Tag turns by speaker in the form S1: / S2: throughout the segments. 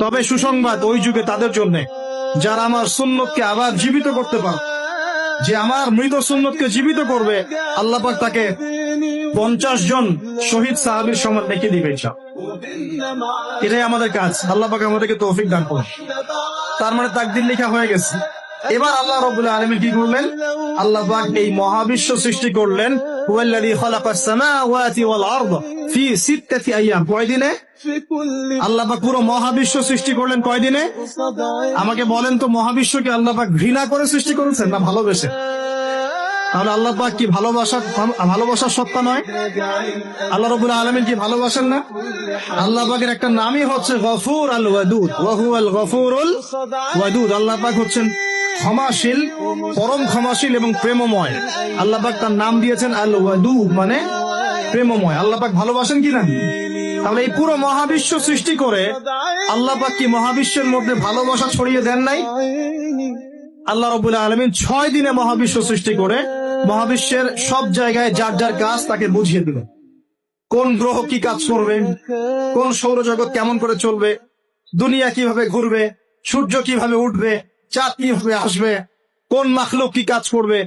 S1: তবে সুসংবাদ ওই যুগে তাদের জন্য, যারা আমার সুন্নতকে আবার জীবিত করতে পারে। যে আমার মৃত সুন্নতকে জীবিত করবে, আল্লাহ পাক তাকে পঞ্চাশ জন শহীদ সাহাবীর সমান রেখে দিবে এটাই আমাদের কাজ। আল্লাহ পাক আমাদেরকে তৌফিক দান করুন। তার মানে তাকদির লেখা হয়ে গেছে। এবার আল্লাহ রবুল্লাহ আলমী কি করলেন? আল্লাহ পাক এই মহাবিশ্ব সৃষ্টি করলেন হুয়াল্লাযী খালাকাস সামাওয়াতি ওয়াল আরদ ফি সিত্তাতি আইয়াম। কয় দিনে আল্লাহ পাক পুরো মহাবিশ্ব সৃষ্টি করলেন কয় দিনে আমাকে বলেন তো মহাবিশ্বকে আল্লাহ পাক ঘৃণা করে সৃষ্টি করেছেন না ভালোবেসে? তাহলে আল্লাহ পাক কি ভালোবাসা ভালোবাসার সত্তা নয়? আল্লাহ রবুল আলমিন কি ভালোবাসেন না? আল্লাহ পাকের একটা নামই হচ্ছে গফুর আল ওয়াদুদ ওয়াহু আল গফুরুল ওয়াদুদ। আল্লাহ পাক হচ্ছেন ক্ষমাশীল, পরম ক্ষমাশীল এবং প্রেমময়। আল্লাহ পাক তার নাম দিয়েছেন আল ওয়াদুদ মানে প্রেমময়। আল্লাহ পাক ভালোবাসেন কি না? তাহলে এই পুরো মহাবিশ্ব সৃষ্টি করে আল্লাহ পাক কি মহাবিশ্বের মধ্যে ভালোবাসা ছড়িয়ে দেন নাই? আল্লাহ রবুল্লাহ আলমিন ছয় দিনে মহাবিশ্ব সৃষ্টি করে মহাবিশ্বের সব জায়গায় যার যার কাজ তাকে বুঝিয়ে দিল। কোন গ্রহ কি কাজ করবে? কোন সৌরজগৎ কেমন করে চলবে? দুনিয়া কীভাবে ঘুরবে? সূর্য কীভাবে উঠবে? চাঁদ কীভাবে আসবে, কোন মাখলুক কি কাজ করবে,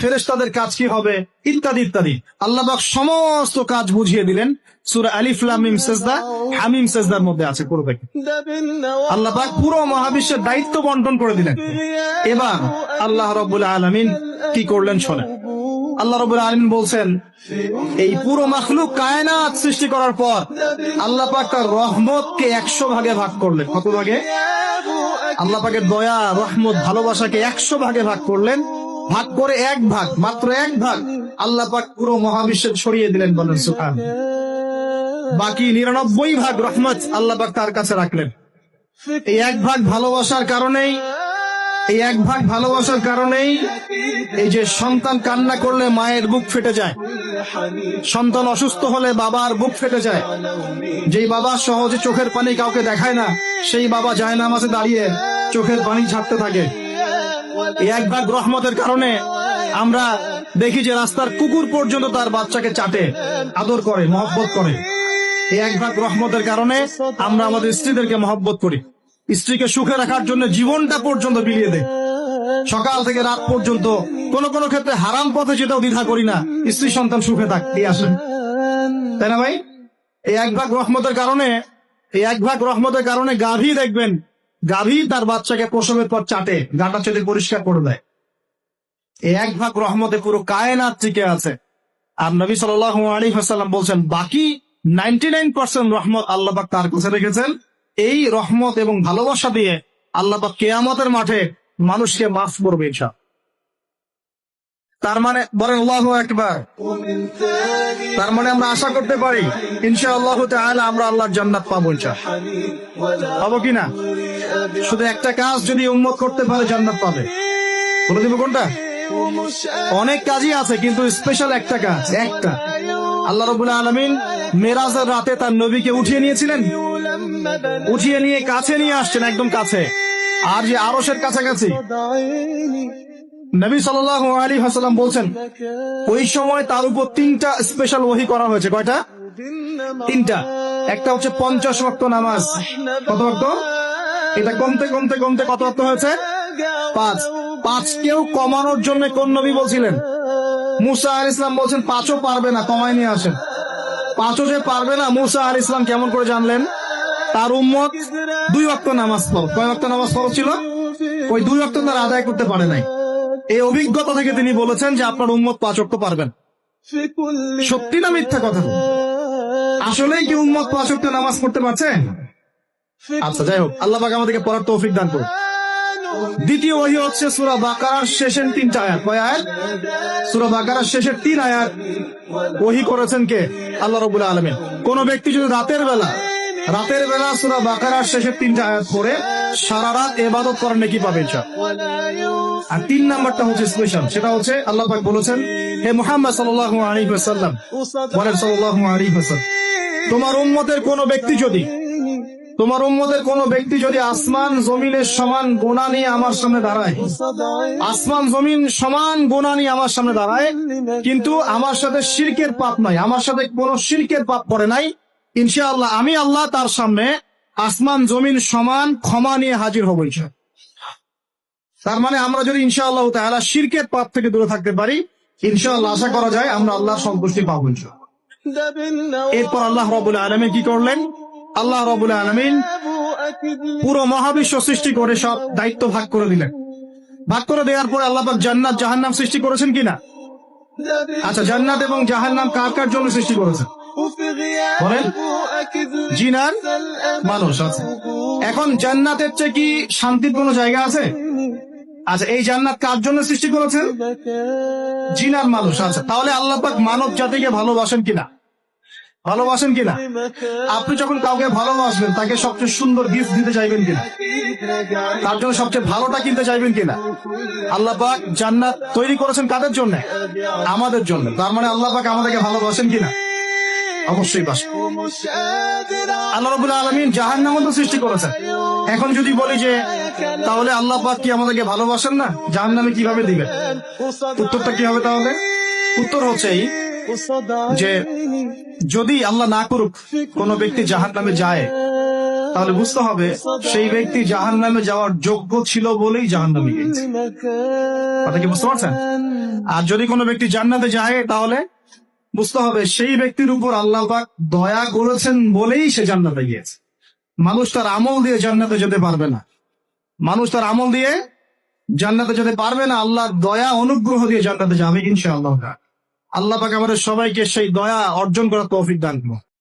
S1: ফেরেশতাদের কাজ কি হবে, ইত্যাদি ইত্যাদি। আল্লাহবাক সমস্ত কাজ বুঝিয়ে দিলেন। সুরা আলিফ, লাম, মিম, সেজদা, হামিম, সেজদার মধ্যে আছে পুরো থেকে আল্লাহ পাক পুরো মহাবিশ্বের দায়িত্ব বন্টন করে দিলেন। এবার আল্লাহ রব্বুল আলমিন কি করলেন শোনেন। আল্লাহ রবুল আলমিন বলছেন, এই পুরো মাখলুক কায়নাত সৃষ্টি করার পর আল্লাহ পাক তার রহমতকে একশো ভাগে ভাগ করলেন। কত ভাগে? আল্লাহ দয়া, রহমত, ভালোবাসাকে একশো ভাগে ভাগ করলেন। ভাগ করে এক ভাগ, মাত্র এক ভাগ আল্লাহ পাক পুরো মহাবিশ্বে ছড়িয়ে দিলেন বলেন সুখান বাকি নিরানব্বই ভাগ রহমত আল্লাহ পাক তার কাছে রাখলেন। এই এক ভাগ ভালোবাসার কারণেই, এই এক ভাগ ভালোবাসার কারণেই এই যে সন্তান কান্না করলে মায়ের বুক ফেটে যায়। সন্তান অসুস্থ হলে বাবার বুক ফেটে যায়। যেই বাবা সহজে চোখের পানি কাউকে দেখায় না, সেই বাবা যায় না মাঝে দাঁড়িয়ে চোখের পানি ছাড়তে থাকে। এই এক ভাগ রহমতের কারণে আমরা দেখি যে রাস্তার কুকুর পর্যন্ত তার বাচ্চাকে চাটে, আদর করে, মহব্বত করে। এই এক ভাগ রহমতের কারণে আমরা আমাদের স্ত্রীদেরকে মহব্বত করি। স্ত্রীকে সুখে রাখার জন্য জীবনটা পর্যন্ত বিলিয়ে দেয়। সকাল থেকে রাত পর্যন্ত কোন কোন ক্ষেত্রে হারাম পথে যেটাও দ্বিধা করি না। স্ত্রী সন্তান সুখে থাক এই আসেন। তাই না ভাই? এই এক ভাগ রহমতের কারণে, এই এক ভাগ রহমতের কারণে গাভী দেখবেন, গাভী তার বাচ্চাকে প্রসবের পর চাটে, গাটা চেটে পরিষ্কার করে দেয়। এই এক ভাগ রহমতে পুরো কায়নাত টিকে আছে। আর নবী সাল আলী হাসাল্লাম বলছেন, বাকি নাইনটি নাইন পার্সেন্ট রহমত আল্লাহবাক তার কাছে রেখেছেন। এই রহমত এবং ভালোবাসা দিয়ে আল্লাহবাক কেয়ামতের মাঠে মানুষকে মাফ করবে ইনশা। তার মানে বলেন আল্লাহ একবার তার মানে আমরা আশা করতে পারি ইনশা আল্লাহ তাহলে আমরা আল্লাহর জান্নাত পাবো ইনশা। পাবো কিনা শুধু একটা কাজ যদি উন্মত করতে পারে, জান্নাত পাবে। বলে দিব কোনটা? অনেক কাজই আছে, কিন্তু স্পেশাল একটা কাজ, একটা। আল্লাহ রবুল্লা আলমিন মেরাজের রাতে তার নবীকে উঠিয়ে নিয়েছিলেন। উঠিয়ে নিয়ে কাছে নিয়ে আসছেন, একদম কাছে। আর যে আরসের কাছাকাছি। নবী সাল আলী হাসালাম বলছেন, ওই সময় তার উপর তিনটা স্পেশাল ওহি করা হয়েছে। কয়টা? তিনটা। একটা হচ্ছে পঞ্চাশ ওয়াক্ত নামাজ। কত ওয়াক্ত? এটা কমতে কমতে কমতে কত ওয়াক্ত হয়েছে? পাঁচ। পাঁচ কেউ কমানোর জন্য কোন নবী বলছিলেন? মুসা আল ইসলাম বলছেন, পাঁচও পারবে না, কমায় নিয়ে আসেন। পাঁচও যে পারবে না, মুসা আল ইসলাম কেমন করে জানলেন? তার উম্মত দুই অক্ত নামাজ পড়। কয় অক্ত নামাজ পড় ছিল? ওই দুই অক্ত তার আদায় করতে পারে নাই। এই অভিজ্ঞতা থেকে তিনি বলেছেন যে আপনার উম্মত পাঁচ অক্ত পারবেন। সত্যি না মিথ্যা কথা? আসলেই কি উম্মত পাঁচ অক্ত নামাজ পড়তে পারছে? আচ্ছা যাই হোক, আল্লাহ পাক আমাদেরকে পড়ার তৌফিক দান করুন দ্বিতীয় ওহি হচ্ছে সুরা বাকারার শেষের তিনটা আয়াত। কয় আয়াত? সুরা বাকারার শেষের তিন আয়াত। ওহি করেছেন কে? আল্লাহ রবুল আলমিন। কোন ব্যক্তি যদি রাতের বেলা রাতের বেলা সুরা বাকারার শেষের তিনটা আয়াত পড়ে, সারা রাত এবাদত করার নাকি পাবে আর তিন নাম্বারটা হচ্ছে স্পেশাল সেটা হচ্ছে আল্লাহ পাক বলেছেন, হে মুহাম্মদ সাল্লাল্লাহু আলাইহি ওয়াসাল্লাম, বলেন সাল্লাল্লাহু আলাইহি ওয়াসাল্লাম, তোমার উম্মতের কোন ব্যক্তি যদি, তোমার উম্মতের কোন ব্যক্তি যদি আসমান জমিনের সমান গোনা নিয়ে আমার সামনে দাঁড়ায়, আসমান জমিন সমান গোনা নিয়ে আমার সামনে দাঁড়ায়, কিন্তু আমার সাথে শিরকের পাপ নাই, আমার সাথে কোনো শিরকের পাপ করে নাই ইনশাআল্লাহ আমি আল্লাহ তার সামনে আসমান, জমিন, সমান ক্ষমা নিয়ে হাজির হব ইনশাআল্লাহ। তার মানে আমরা যদি ইনশাআল্লাহ তাহলে শিরকের পাপ থেকে দূরে থাকতে পারি, ইনশাআল্লাহ আশা করা যায় আমরা আল্লাহর সন্তুষ্টি পাবো ইনশাআল্লাহ। এরপর আল্লাহ রবুল আলমিন কি করলেন আল্লাহ রবুল আলমিন পুরো মহাবিশ্ব সৃষ্টি করে সব দায়িত্ব ভাগ করে দিলেন ভাগ করে দেওয়ার পরে আল্লাহ জান্নাত জাহান্নাম সৃষ্টি করেছেন কিনা আচ্ছা জান্নাত এবং জাহান্নাম কার কার জন্য সৃষ্টি করেছেন বলেন, জিনার মানুষ আছে। এখন জান্নাতের চেয়ে কি শান্তির কোনো জায়গা আছে? আচ্ছা এই জান্নাত কার জন্য সৃষ্টি করেছেন? জিনার মানুষ আছে। তাহলে আল্লাহ পাক মানব জাতিকে ভালোবাসেন কিনা? ভালোবাসেন কিনা? আপনি যখন কাউকে ভালোবাসবেন, তাকে সবচেয়ে সুন্দর গিফট দিতে চাইবেন কিনা? তার জন্য সবচেয়ে ভালোটা কিনতে চাইবেন কিনা? আল্লাহ পাক জান্নাত তৈরি করেছেন কাদের জন্য? আমাদের জন্য। তার মানে আল্লাহ পাক আমাদেরকে ভালোবাসেন কিনা? অবশ্যই বাসেন আল্লাহ রবুল আলমিন জাহান নামও তো সৃষ্টি করেছেন। এখন যদি বলি যে, তাহলে আল্লাহ পাক কি আমাদেরকে ভালোবাসেন না? জাহান নামে কীভাবে দিবেন? উত্তরটা কি হবে তাহলে? উত্তর হচ্ছে এই যে, যদি আল্লাহ না করুক, কোন ব্যক্তি জাহান নামে যায়, তাহলে বুঝতে হবে সেই ব্যক্তি জাহান নামে যাওয়ার যোগ্য ছিল বলেই জাহান নামে গিয়েছে। কথা কি বুঝতে পারছেন? আর যদি কোনো ব্যক্তি জান্নাতে যায়, তাহলে বুঝতে হবে সেই ব্যক্তির উপর আল্লাহ পাক দয়া করেছেন বলেই সে জান্নাতে গিয়েছে। মানুষ তার আমল দিয়ে জান্নাতে যেতে পারবে না। মানুষ তার আমল দিয়ে জান্নাতে যেতে পারবে না আল্লাহ দয়া, অনুগ্রহ দিয়ে জান্নাতে যাবে ইনশাআল্লাহ। আল্লাহ পাক আমাদের সবাইকে সেই দয়া অর্জন করার তৌফিক দান করুন।